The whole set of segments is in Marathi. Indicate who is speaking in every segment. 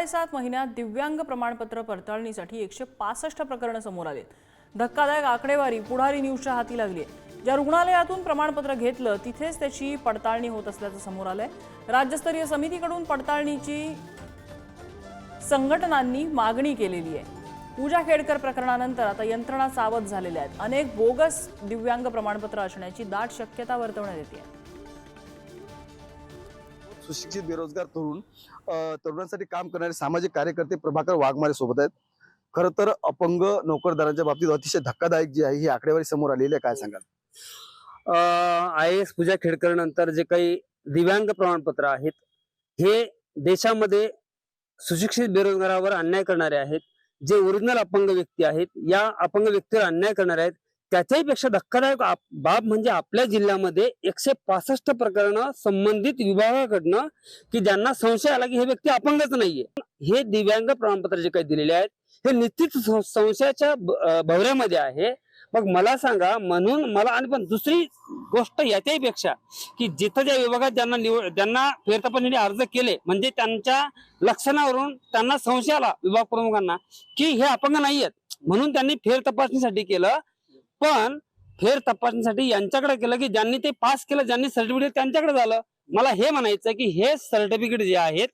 Speaker 1: साडेसात महिन्यात दिव्यांग प्रमाणपत्र पडताळणीसाठी एकशे पासष्ट प्रकरणं समोर आलेत. धक्कादायक आकडेवारी पुढारी न्यूजच्या हाती लागली आहे ज्या रुग्णालयातून प्रमाणपत्र घेतलं तिथेच त्याची पडताळणी होत असल्याचं समोर आलंय. राज्यस्तरीय समितीकडून पडताळणीची संघटनांनी मागणी केलेली आहे. पूजा खेडकर प्रकरणानंतर आता यंत्रणा सावध झालेल्या आहेत. अनेक बोगस दिव्यांग प्रमाणपत्र असण्याची दाट शक्यता वर्तवण्यात येते.
Speaker 2: सुशिक्षित बेरोजगार तरुण तरुणांसाठी काम करणारे सामाजिक कार्यकर्ते प्रभाकर वाघमारे सोबत आहेत. खरं तर अपंग नोकरदारांच्या बाबतीत अतिशय धक्कादायक जी आहे ही आकडेवारी समोर आलेली आहे. काय सांगाल?
Speaker 3: आय एस पूजा खेडकर नंतर जे काही दिव्यांग प्रमाणपत्र आहेत हे देशामध्ये सुशिक्षित बेरोजगारावर अन्याय करणारे आहेत. जे ओरिजिनल अपंग व्यक्ती आहेत या अपंग व्यक्तीवर अन्याय करणारे आहेत. त्याच्याही पेक्षा धक्कादायक बाब म्हणजे आपल्या जिल्ह्यामध्ये एकशे पासष्ट प्रकरण संबंधित विभागाकडनं की ज्यांना संशय आला की हे व्यक्ती अपंगच नाहीये. हे दिव्यांग प्रमाणपत्र जे काही दिलेले आहेत. हे निश्चित संशयाच्या भवऱ्यामध्ये आहे. मग मला सांगा म्हणून मला आणि पण दुसरी गोष्ट याच्याही पेक्षा की जिथं ज्या विभागात ज्यांना निवड ज्यांना फेरतपासणीसाठी अर्ज केले म्हणजे त्यांच्या लक्षणावरून त्यांना संशय आला विभाग प्रमुखांना की हे अपंग नाही आहेत म्हणून त्यांनी फेर तपासणीसाठी केलं. पण फेर तपासणीसाठी यांच्याकडे केलं की ज्यांनी ते पास केलं ज्यांनी सर्टिफिकेट त्यांच्याकडे झालं. मला हे म्हणायचं की हे सर्टिफिकेट जे आहेत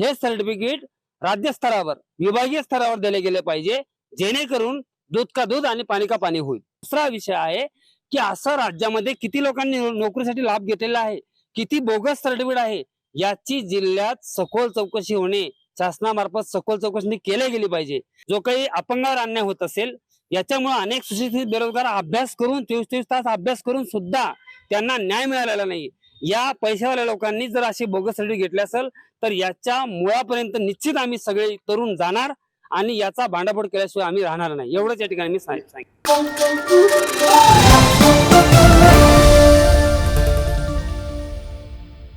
Speaker 3: हे सर्टिफिकेट राज्य स्तरावर विभागीय स्तरावर दिले गेले पाहिजे जेणेकरून दूध का दूध आणि पाणी का पाणी होईल. दुसरा विषय आहे की असं राज्यामध्ये किती लोकांनी नोकरीसाठी लाभ घेतलेला आहे किती बोगस सर्टिफिकेट आहे याची जिल्ह्यात सखोल चौकशी होणे शासनामार्फत सखोल चौकशी केली गेली पाहिजे. जो काही अपंगावर अन्याय होत असेल याच्यामुळे अनेक सुशिक्षित बेरोजगार अभ्यास करून तेवीस तेवीस तास अभ्यास करून सुद्धा त्यांना न्याय मिळालेला नाही. या पैशावाल्या लोकांनी जर अशी बोगस सर्टिफिकेट घेतली असेल तर याच्या मुळापर्यंत निश्चित आम्ही सगळे तरुण जाणार आणि याचा भांडाफोड केल्याशिवाय आम्ही राहणार नाही. एवढंच या ठिकाणी मी सांग- सांग